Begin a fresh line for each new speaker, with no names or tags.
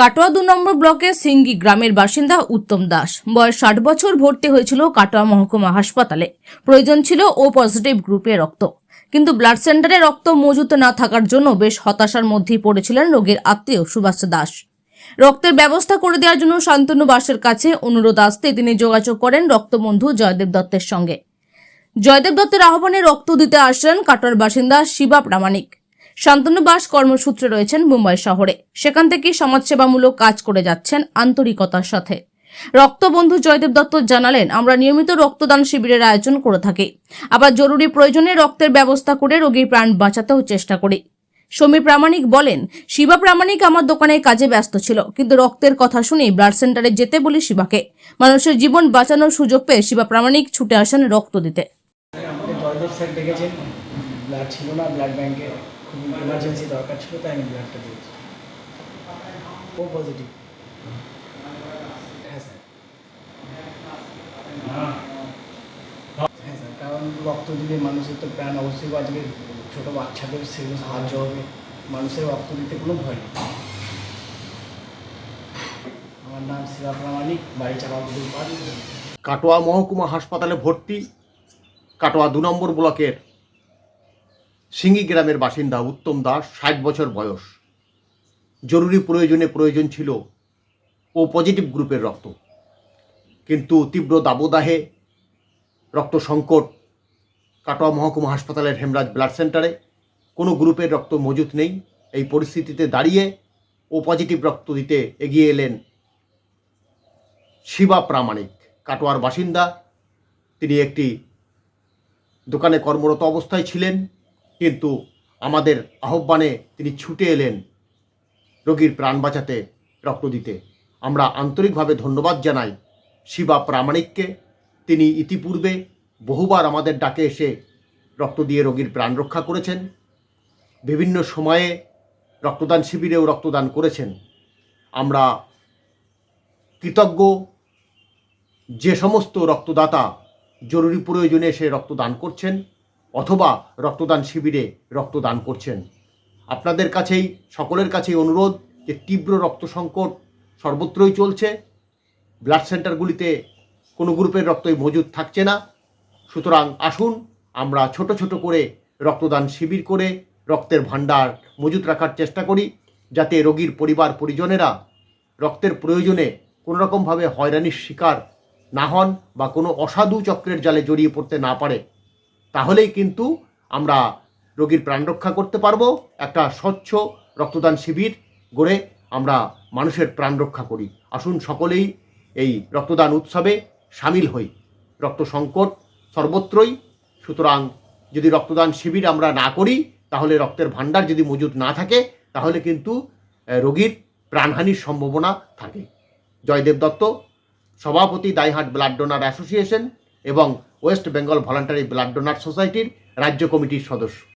কাটোয়া দু নম্বর ব্লকের সিঙ্গি গ্রামের বাসিন্দা উত্তম দাস। বয়স ষাট বছর ভর্তি হয়েছিল কাটোয়া মহকুমা হাসপাতালে। প্রয়োজন ছিল ও পজিটিভ গ্রুপে রক্ত। কিন্তু ব্লাড সেন্টারে রক্ত মজুত না থাকার জন্য বেশ হতাশার মধ্যেই পড়েছিলেন রোগীর আত্মীয় সুভাষ দাস। রক্তের ব্যবস্থা করে দেওয়ার জন্য শান্তনু বাসের কাছে অনুরোধ আসতে তিনি যোগাযোগ করেন রক্তবন্ধু জয়দেব দত্তের সঙ্গে। জয়দেব দত্তের আহ্বানে রক্ত দিতে আসলেন কাটোয়ার বাসিন্দা শিবা প্রামাণিক। শান্তনু বাস কর্মসূত্রে রয়েছেন মুম্বাই শহরে। সেখান থেকে সমাজসেবামূলক কাজ করে যাচ্ছেন আন্তরিকতার সাথে। রক্তবন্ধু জয়দেব দত্ত জানালেন, আমরা নিয়মিত রক্তদান শিবিরের আয়োজন করে থাকি। আবার জরুরি প্রয়োজনে রক্তের ব্যবস্থা করে রোগীর প্রাণ বাঁচাতেও চেষ্টা করি। সমীর প্রামাণিক বলেন, শিবা প্রামাণিক আমার দোকানে কাজে ব্যস্ত ছিল, কিন্তু রক্তের কথা শুনে ব্লাড সেন্টারে যেতে বলি শিবাকে। মানুষের জীবন বাঁচানোর সুযোগ পেয়ে শিবা প্রামাণিক ছুটে আসেন রক্ত দিতে।
জয়দেব স্যার ব্লাড ছিল না, ব্লাড ব্যাংকে। খুব ইমার্জেন্সি দরকার ছিল, তাই আমি ব্লাডটা দিয়েছি। ও পজিটিভ হ্যাঁ স্যার। হ্যাঁ স্যার, কারণ রক্ত দিলে মানুষের তো প্রাণ অবশ্যই বাঁচবে। ছোটো বাচ্চাদের সেগুলো সাহায্য হবে। মানুষের রক্ত দিতে কোনো ভয় নেই। আমার নাম শিবা প্রামাণিক, বাড়ি চাপাবুদুর পাল
কাটোয়া মহকুমা হাসপাতালে ভর্তি, কাটোয়া দু নম্বর ব্লকের সিঙ্গি গ্রামের বাসিন্দা উত্তম দাস ষাট বছর বয়স। জরুরি প্রয়োজনে প্রয়োজন ছিল ও পজিটিভ গ্রুপের রক্ত। কিন্তু তীব্র দাবদাহে রক্ত সংকট কাটোয়া মহকুমা হাসপাতালের হেমরাজ ব্লাড সেন্টারে কোনো গ্রুপের রক্ত মজুত নেই। এই পরিস্থিতিতে দাঁড়িয়ে ও পজিটিভ রক্ত দিতে এগিয়ে এলেন শিবা প্রামাণিক। কাটোয়ার বাসিন্দা, তিনি একটি দোকানে কর্মরত অবস্থায় ছিলেন। কিন্তু আমাদের আহ্বানে তিনি ছুটে এলেন রোগীর প্রাণ বাঁচাতে, রক্ত দিতে। আমরা আন্তরিকভাবে ধন্যবাদ জানাই শিবা প্রামাণিককে। তিনি ইতিপূর্বে বহুবার আমাদের ডাকে এসে রক্ত দিয়ে রোগীর প্রাণ রক্ষা করেছেন। বিভিন্ন সময়ে রক্তদান শিবিরেও রক্তদান করেছেন। আমরা কৃতজ্ঞ যে সমস্ত রক্তদাতা জরুরি প্রয়োজনে এসে রক্তদান করছেন। অথবা রক্তদান শিবিরে রক্তদান করছেন। আপনাদের কাছেই, সকলের কাছেই অনুরোধ যে তীব্র রক্ত সংকট সর্বত্রই চলছে। ব্লাড সেন্টারগুলিতে কোনো গ্রুপের রক্তই মজুদ থাকছে না। সুতরাং আসুন, আমরা ছোট ছোট করে রক্তদান শিবির করে রক্তের ভাণ্ডার মজুত রাখার চেষ্টা করি, যাতে রোগীর পরিবার, পরিজনেরা রক্তের প্রয়োজনে কোনোরকমভাবে হয়রানির শিকার না হন বা কোনো অসাধু চক্রের জালে জড়িয়ে পড়তে না পারে। তাহলেই কিন্তু আমরা রোগীর প্রাণ রক্ষা করতে পারব, একটা স্বচ্ছ রক্তদান শিবির গড়ে আমরা মানুষের প্রাণ রক্ষা করি। আসুন সকলেই এই রক্তদান উৎসবে সামিল হই। রক্ত সংকট সর্বত্রই, সুতরাং যদি রক্তদান শিবির আমরা না করি, তাহলে রক্তের ভাণ্ডার যদি মজুদ না থাকে, তাহলে কিন্তু রোগীর প্রাণহানির সম্ভাবনা থাকে। জয়দেব দত্ত, সভাপতি দাইহাট ব্লাড ডোনার অ্যাসোসিয়েশন এবং West Bengal voluntary blood donor সোসাইটির রাজ্য কমিটির সদস্য।